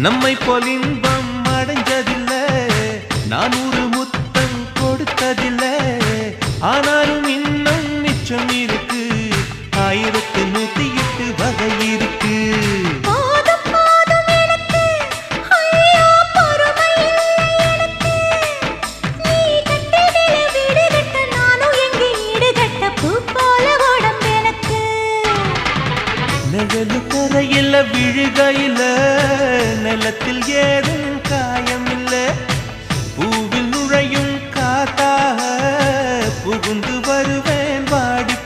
நம்மை போல் இன்பம் அடைஞ்சதில்லை. நான் ஒரு முத்தம் கொடுத்ததில்லை. ஆனாலும் இன்னும் மிச்சம் இருக்கு. ஆயிரத்து நூத்தி எட்டு வகை இருக்கு. நிழலு நிலத்தில் ஏதும் காயமில்லை. பூவில் நுழையும் காத்தாக புகுந்து வருவேன். வாடி